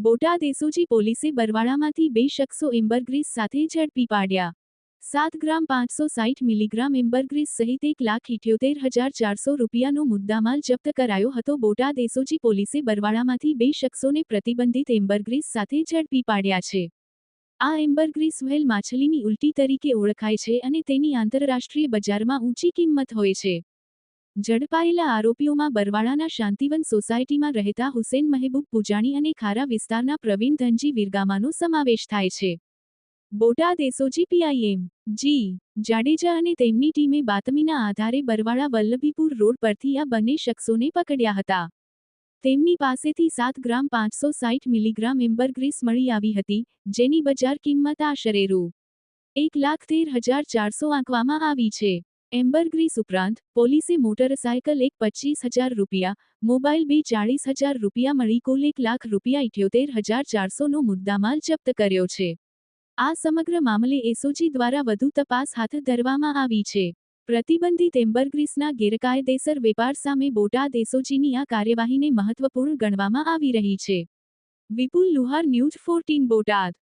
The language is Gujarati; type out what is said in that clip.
બોટાદ એસઓજી પોલીસે બરવાળામાંથી બે શખ્સો એમ્બરગ્રીસ સાથે ઝડપી પાડ્યા. સાત ગ્રામ પાંચસો સાઠ મિલીગ્રામ એમ્બરગ્રીસ સહિત એક લાખ ઇઠ્યોતેર હજાર ચારસો રૂપિયાનો મુદ્દામાલ જપ્ત કરાયો હતો. બોટાદ એસઓજી પોલીસે બરવાળામાંથી બે શખ્સોને પ્રતિબંધિત એમ્બરગ્રીસ સાથે ઝડપી પાડ્યા છે. આ એમ્બરગ્રીસ વ્હેલ માછલીની ઉલટી તરીકે ઓળખાય છે અને તેની આંતરરાષ્ટ્રીય બજારમાં ઊંચી કિંમત હોય છે. ઝડપાયેલા આરોપીઓમાં બરવાળાના શાંતિવન સોસાયટીમાં રહેતા હુસેન મહેબૂબ પૂજાણી અને ખારા વિસ્તારના પ્રવીણ ધનજી વિરગામાનો સમાવેશ થાય છે. Botad SOG PI M G. Jadeja અને તેમની ટીમે બાતમીના આધારે બરવાળા વલ્લભીપુર રોડ પરથી આ બંને શખ્સોને પકડ્યા હતા. તેમની પાસેથી સાત ગ્રામ પાંચસો સાઠ મિલીગ્રામ એમ્બરગ્રીસ મળી આવી હતી, જેની બજાર કિંમત આશરે રૂ. એક લાખ તેર હજાર ચારસો આંકવામાં આવી છે. એમ્બરગ્રીસ ઉપરાંત, પોલીસે મોટરસાયકલ એક પચીસ હજાર રૂપિયા, મોબાઈલ બે ચાળીસ હજાર રૂપિયા મળી કુલ એક લાખ રૂપિયા ઇઠ્યોતેર હજાર ચારસોનો મુદ્દામાલ જપ્ત કર્યો છે. આ સમગ્ર મામલે એસઓજી દ્વારા વધુ તપાસ હાથ ધરવામાં આવી છે. પ્રતિબંધિત એમ્બરગ્રીસના ગેરકાયદેસર વેપાર સામે બોટાદ એસઓજીની આ કાર્યવાહીને મહત્વપૂર્ણ ગણવામાં આવી રહી છે. Vipul Luhar news fourteen Botad